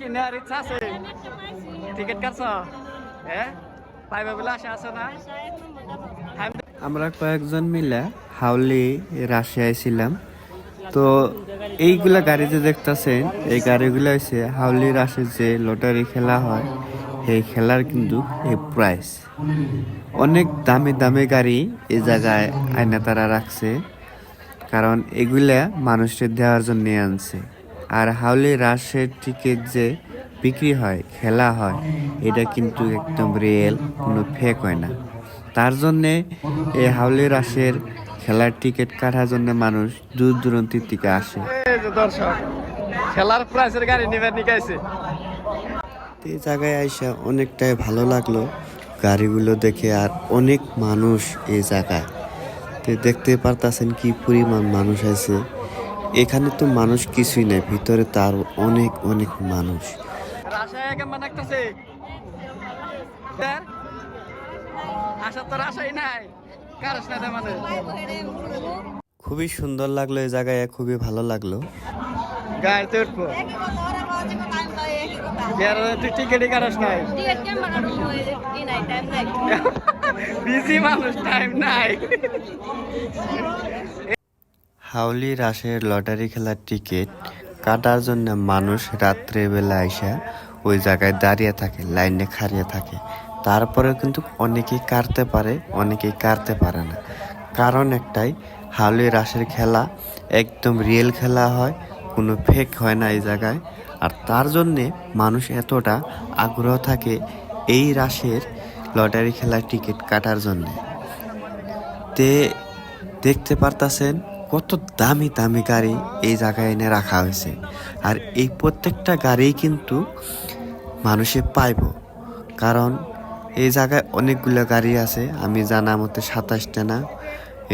কি নেওয়ার ইচ্ছা আছে? টিকিট কাটছ? হ্যাঁ বলে আশা আছে না? আমরা কয়েকজন মিলে হাউলি রাশিয়ায় ছিলাম তো এইগুলা গাড়ি যে দেখতেছেন, এই গাড়িগুলো হচ্ছে হাউলি রাশির যে লটারি খেলা হয় এই খেলার কিন্তু এই প্রাইস অনেক দামি দামি গাড়ি এই জায়গায় আয়না তারা রাখছে, কারণ এগুলা মানুষের দেওয়ার জন্য আনছে। আর হাউলি রাশের টিকিট যে বিক্রি হয় খেলা হয় এটা কিন্তু একদম রিয়েল কোনো ফেক হয় না। তার জন্যে এই হাউলি রাশের খেলার টিকিট কাটার জন্য মানুষ দূর দূরান্তের থেকে আসে। দর্শক খেলার প্রাইসের গাড়ি নিবে নিকাইছে। এই জায়গায় আইসা অনেকটাই ভালো লাগল গাড়িগুলো দেখে আর অনেক মানুষ এই জায়গায়। তো দেখতে পারতাছেন কি পরিমাণ মানুষ আছে এখানে তো মানুষ কিছুই নাই ভিতরে তার অনেক অনেক মানুষ। মানে। খুবই সুন্দর লাগল এই জায়গায় খুবই ভালো লাগল। বিজি মানুষ টাইম নাই। হাউলি রাশের লটারি খেলার টিকিট কাটার জন্য মানুষ রাত্রেবেলা আইসা ওই জায়গায় দাঁড়িয়ে থাকে, লাইনে খাড়িয়ে থাকে। তারপরে কিন্তু অনেকেই কাটতে পারে, অনেকেই কাটতে পারে না। কারণ একটাই হাউলি রাশের খেলা একদম রিয়েল খেলা হয়, কোনো ফেক হয় না এই জায়গায়। আর তার জন্যে মানুষ এতটা আগ্রহ থাকে এই রাশের লটারি খেলার টিকিট কাটার জন্যে। তে, দেখতে পারতাছেন কত দামি দামি গাড়ি এই জায়গায় এনে রাখা হয়েছে। আর এই প্রত্যেকটা গাড়ি কিন্তু মানুষে পাইব। কারণ এই জায়গায় অনেকগুলো গাড়ি আছে, আমি জানা মতে সাতাশটা না,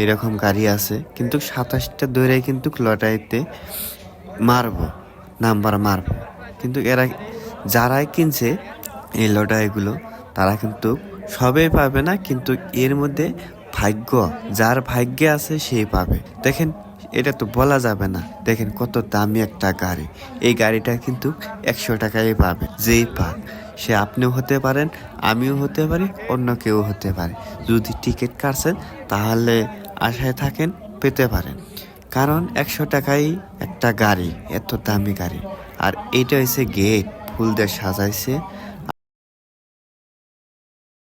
এরকম গাড়ি আছে। কিন্তু সাতাশটা ধরে কিন্তু লটারিতে মারব, নাম্বার মারব। কিন্তু এরা যারাই কিনছে এই লটারিগুলো, তারা কিন্তু সবাই পাবে না, কিন্তু এর মধ্যে ভাগ্য, যার ভাগ্যে আছে সেই পাবে। দেখেন, এটা তো বলা যাবে না। দেখেন কত দামি একটা গাড়ি। এই গাড়িটা কিন্তু একশো টাকায় পাবে, যেই পাক। সে আপনিও হতে পারেন, আমিও হতে পারি, অন্য কেউ হতে পারে। যদি টিকিট কাটছেন, তাহলে আশায় থাকেন, পেতে পারেন। কারণ একশো টাকাই একটা গাড়ি, এত দামি গাড়ি। আর এটা হচ্ছে গেট, ফুল দিয়ে সাজাইছে।